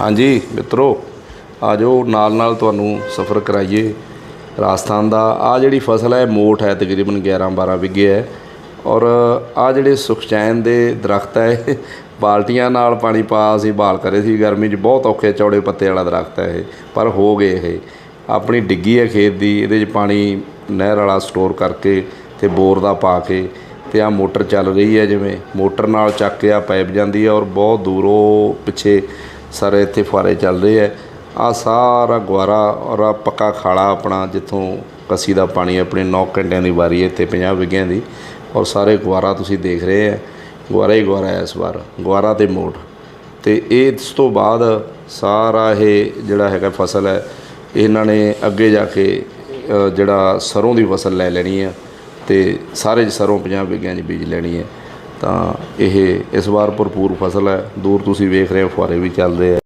ਹਾਂਜੀ, ਮਿੱਤਰੋ, ਆਜੋ ਨਾਲ ਨਾਲ ਤੁਹਾਨੂੰ ਸਫ਼ਰ ਕਰਾਈਏ ਰਾਜਸਥਾਨ ਦਾ। ਆ ਜਿਹੜੀ ਫਸਲ ਹੈ, ਮੋਠ ਹੈ, ਤਕਰੀਬਨ 11 12 ਵਿਗੇ ਹੈ। ਔਰ ਆ ਜਿਹੜੇ ਸੁਖਚੈਨ ਦੇ ਦਰਖਤ ਹੈ ਇਹ ਬਾਲਟੀਆਂ ਨਾਲ ਪਾਣੀ ਪਾ ਅਸੀਂ ਬਾਲ ਕਰੇ ਸੀ। ਗਰਮੀ 'ਚ ਬਹੁਤ ਔਖੇ ਚੌੜੇ ਪੱਤੇ ਵਾਲਾ ਦਰਖਤ ਹੈ ਇਹ, ਪਰ ਹੋ ਗਏ ਇਹ। ਆਪਣੀ ਡਿੱਗੀ ਹੈ ਖੇਤ ਦੀ, ਇਹਦੇ 'ਚ ਪਾਣੀ ਨਹਿਰ ਵਾਲਾ ਸਟੋਰ ਕਰਕੇ ਤੇ ਬੋਰ ਦਾ ਪਾ ਕੇ ਤੇ ਆ ਮੋਟਰ ਚੱਲ ਰਹੀ ਹੈ, ਜਿਵੇਂ ਮੋਟਰ ਨਾਲ ਚੱਕ ਕੇ ਆ ਪਾਈਪ ਜਾਂਦੀ ਹੈ ਔਰ ਬਹੁਤ ਦੂਰੋਂ ਪਿੱਛੇ ਸਾਰੇ ਇੱਥੇ ਫੁਆਰੇ ਚੱਲ ਰਹੇ ਹੈ ਆ ਸਾਰਾ ਗੁਆਰਾ ਔਰ ਆ ਪੱਕਾ ਖਾਲਾ ਆਪਣਾ ਜਿੱਥੋਂ ਕੱਸੀ ਦਾ ਪਾਣੀ ਆਪਣੇ 9 ਘੰਟਿਆਂ ਦੀ ਵਾਰੀ ਹੈ ਇੱਥੇ 50 ਵਿਗਿਆਂ ਦੀ। ਔਰ ਸਾਰੇ ਗੁਆਰਾ ਤੁਸੀਂ ਦੇਖ ਰਹੇ ਹੈ ਗੁਆਰਾ ਹੀ ਗੁਆਰਾ ਹੈ ਇਸ ਵਾਰ। ਗੁਆਰਾ ਤੇ ਮੋੜ। ਤੇ ਇਹ ਇਸ ਤੋਂ ਬਾਅਦ ਸਾਰਾ ਇਹ ਜਿਹੜਾ ਹੈਗਾ ਫਸਲ ਹੈ, ਇਹਨਾਂ ਨੇ ਅੱਗੇ ਜਾ ਕੇ ਜਿਹੜਾ ਸਰੋਂ ਦੀ ਫਸਲ ਲੈ ਲੈਣੀ ਹੈ ਤੇ ਸਾਰੇ 'ਚ ਸਰੋਂ 50 ਵਿਗਿਆਂ 'ਚ ਬੀਜ ਲੈਣੀ ਹੈ ਤਾਂ ਇਹ ਇਸ ਵਾਰ ਭਰਪੂਰ ਫਸਲ ਹੈ। ਦੂਰ ਤੁਸੀਂ ਵੇਖ ਰਹੇ ਹੋ ਫੁਆਰੇ ਵੀ ਚੱਲਦੇ ਆ।